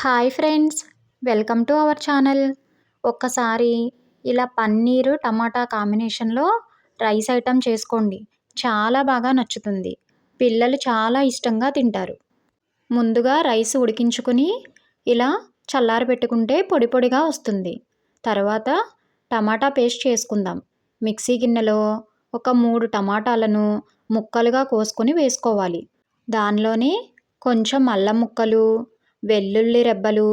Hi friends welcome to our channel. ఒక్కసారి ఇలా పన్నీరు టమాటా కాంబినేషన్లో రైస్ ఐటెం చేసుకోండి. చాలా బాగా నచ్చుతుంది. పిల్లలు చాలా ఇష్టంగా తింటారు. ముందుగా రైస్ ఉడికించుకుని ఇలా చల్లారి పెట్టుకుంటే పొడి పొడిగా వస్తుంది. తర్వాత టమాటా పేస్ట్ చేసుకుందాం. మిక్సీ గిన్నెలో ఒక మూడు టమాటాలను ముక్కలుగా కోసుకొని వేసుకోవాలి. దానిలోనే కొంచెం అల్లం ముక్కలు వెల్లుల్లి రెబ్బలు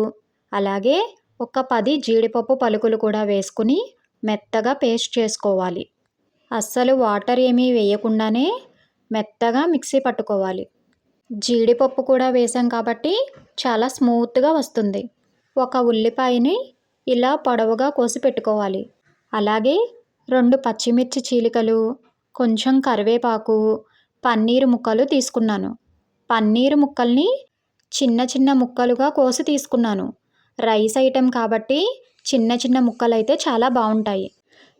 అలాగే ఒక పది జీడిపప్పు పలుకులు కూడా వేసుకుని మెత్తగా పేస్ట్ చేసుకోవాలి. అస్సలు వాటర్ ఏమీ వేయకుండానే మెత్తగా మిక్సీ పట్టుకోవాలి. జీడిపప్పు కూడా వేసాం కాబట్టి చాలా స్మూత్గా వస్తుంది. ఒక ఉల్లిపాయని ఇలా పొడవుగా కోసి పెట్టుకోవాలి. అలాగే రెండు పచ్చిమిర్చి చీలికలు కొంచెం కరివేపాకు పన్నీరు ముక్కలు తీసుకున్నాను. పన్నీరు ముక్కల్ని చిన్న చిన్న ముక్కలుగా కోసి తీసుకున్నాను. రైస్ ఐటెం కాబట్టి చిన్న చిన్న ముక్కలు అయితే చాలా బాగుంటాయి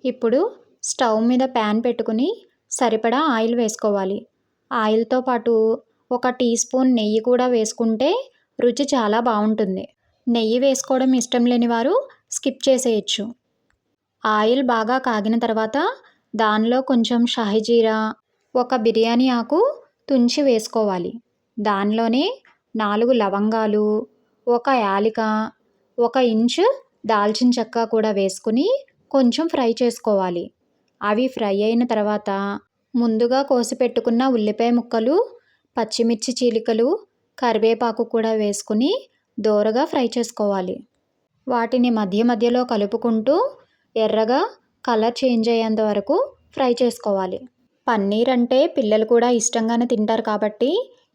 ఇప్పుడు స్టవ్ మీద ప్యాన్ పెట్టుకుని సరిపడా ఆయిల్ వేసుకోవాలి. ఆయిల్తో పాటు ఒక టీ స్పూన్ నెయ్యి కూడా వేసుకుంటే రుచి చాలా బాగుంటుంది నెయ్యి వేసుకోవడం ఇష్టం లేని వారు స్కిప్ చేసేయచ్చు. ఆయిల్ బాగా కాగిన తర్వాత దానిలో కొంచెం షాహిజీరా ఒక బిర్యానీ ఆకు తుంచి వేసుకోవాలి. దానిలోనే నాలుగు లవంగాలు ఒక యాలిక ఒక ఇంచు దాల్చిన చెక్క కూడా వేసుకుని కొంచెం ఫ్రై చేసుకోవాలి. అవి ఫ్రై అయిన తర్వాత ముందుగా కోసి పెట్టుకున్న ఉల్లిపాయ ముక్కలు పచ్చిమిర్చి చీలికలు కరివేపాకు కూడా వేసుకుని దోరగా ఫ్రై చేసుకోవాలి. వాటిని మధ్య మధ్యలో కలుపుకుంటూ ఎర్రగా కలర్ చేంజ్ అయ్యేంత వరకు ఫ్రై చేసుకోవాలి. పన్నీర్ అంటే పిల్లలు కూడా ఇష్టంగానే తింటారు కాబట్టి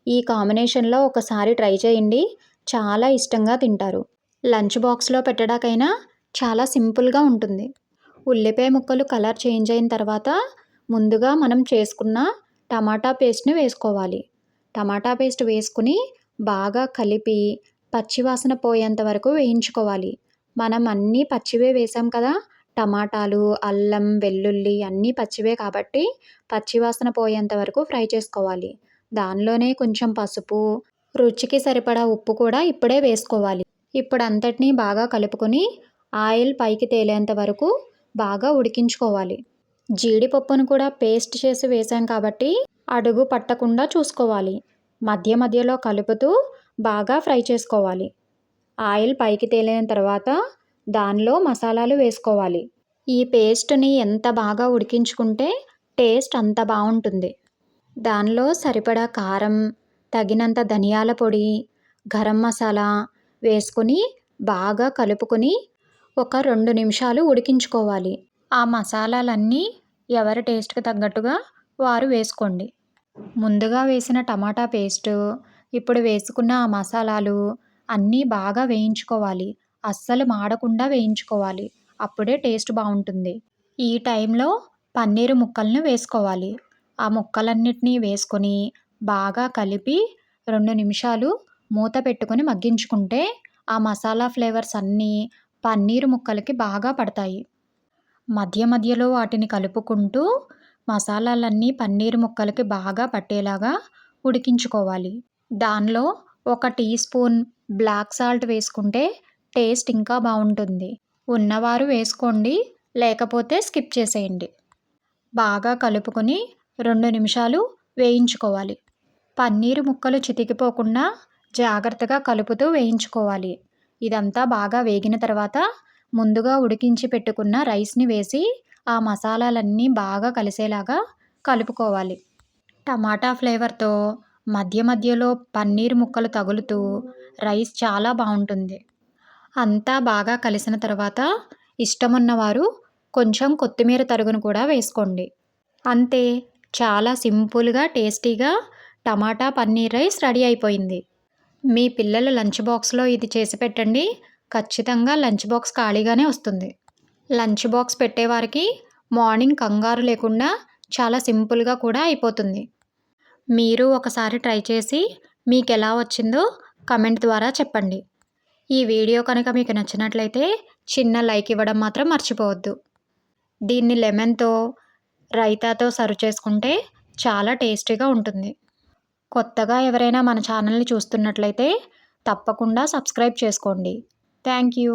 ఈ కాంబినేషన్లో ఒకసారి ట్రై చేయండి. చాలా ఇష్టంగా తింటారు. లంచ్ బాక్స్లో పెట్టడాకైనా చాలా సింపుల్గా ఉంటుంది. ఉల్లిపాయ ముక్కలు కలర్ చేంజ్ అయిన తర్వాత ముందుగా మనం చేసుకున్న టమాటా పేస్ట్ని వేసుకోవాలి. టమాటా పేస్ట్ వేసుకుని బాగా కలిపి పచ్చివాసన పోయేంత వరకు వేయించుకోవాలి. మనం అన్నీ పచ్చివే వేసాం కదా! టమాటాలు అల్లం వెల్లుల్లి అన్నీ పచ్చివే కాబట్టి పచ్చివాసన పోయేంత వరకు ఫ్రై చేసుకోవాలి. దానిలోనే కొంచెం పసుపు రుచికి సరిపడా ఉప్పు కూడా ఇప్పుడే వేసుకోవాలి. ఇప్పుడు అంతటినీ బాగా కలుపుకొని ఆయిల్ పైకి తేలేంత వరకు బాగా ఉడికించుకోవాలి. జీడిపప్పును కూడా పేస్ట్ చేసి వేసాం కాబట్టి అడుగు పట్టకుండా చూసుకోవాలి. మధ్య మధ్యలో కలుపుతూ బాగా ఫ్రై చేసుకోవాలి. ఆయిల్ పైకి తేలిన తర్వాత దానిలో మసాలాలు వేసుకోవాలి. ఈ పేస్ట్ని ఎంత బాగా ఉడికించుకుంటే టేస్ట్ అంత బాగుంటుంది. దానిలో సరిపడా కారం తగినంత ధనియాల పొడి గరం మసాలా వేసుకొని బాగా కలుపుకొని ఒక రెండు నిమిషాలు ఉడికించుకోవాలి. ఆ మసాలాలన్నీ ఎవరి టేస్ట్కి తగ్గట్టుగా వారు వేసుకోండి. ముందుగా వేసిన టమాటా పేస్ట్ ఇప్పుడు వేసుకున్న ఆ మసాలాలు అన్నీ బాగా వేయించుకోవాలి. అస్సలు మాడకుండా వేయించుకోవాలి. అప్పుడే టేస్ట్ బాగుంటుంది. ఈ టైంలో పన్నీరు ముక్కలను వేసుకోవాలి. ఆ ముక్కలన్నిటినీ వేసుకొని బాగా కలిపి రెండు నిమిషాలు మూత పెట్టుకొని మగ్గించుకుంటే ఆ మసాలా ఫ్లేవర్స్ అన్నీ పన్నీరు ముక్కలకి బాగా పడతాయి. మధ్య మధ్యలో వాటిని కలుపుకుంటూ మసాలాలన్నీ పన్నీరు ముక్కలకి బాగా పట్టేలాగా ఉడికించుకోవాలి. దానిలో ఒక టీ స్పూన్ బ్లాక్ సాల్ట్ వేసుకుంటే టేస్ట్ ఇంకా బాగుంటుంది. ఉన్నవారు వేసుకోండి లేకపోతే స్కిప్ చేసేయండి. బాగా కలుపుకొని రెండు నిమిషాలు వేయించుకోవాలి. పన్నీరు ముక్కలు చితికిపోకుండా జాగ్రత్తగా కలుపుతూ వేయించుకోవాలి. ఇదంతా బాగా వేగిన తర్వాత ముందుగా ఉడికించి పెట్టుకున్న రైస్ని వేసి ఆ మసాలాలన్నీ బాగా కలిసేలాగా కలుపుకోవాలి. టమాటా ఫ్లేవర్తో మధ్య మధ్యలో పన్నీర్ ముక్కలు తగులుతూ రైస్ చాలా బాగుంటుంది. అంతా బాగా కలిసిన తర్వాత ఇష్టమున్నవారు కొంచెం కొత్తిమీర తరుగును కూడా వేసుకోండి. అంతే చాలా సింపుల్గా టేస్టీగా టమాటా పన్నీర్ రైస్ రెడీ అయిపోయింది. మీ పిల్లల లంచ్ బాక్స్లో ఇది చేసి పెట్టండి. ఖచ్చితంగా లంచ్ బాక్స్ ఖాళీగానే వస్తుంది. లంచ్ బాక్స్ పెట్టేవారికి మార్నింగ్ కంగారు లేకుండా చాలా సింపుల్గా కూడా అయిపోతుంది. మీరు ఒకసారి ట్రై చేసి మీకు ఎలా వచ్చిందో కమెంట్ ద్వారా చెప్పండి. ఈ వీడియో కనుక మీకు నచ్చినట్లయితే చిన్న లైక్ ఇవ్వడం మాత్రం మర్చిపోవద్దు. దీన్ని లెమన్తో రైతాతో సర్వ్ చేసుకుంటే చాలా టేస్టీగా ఉంటుంది. కొత్తగా ఎవరైనా మన ఛానల్ని చూస్తున్నట్లయితే తప్పకుండా సబ్స్క్రైబ్ చేసుకోండి. Thank you.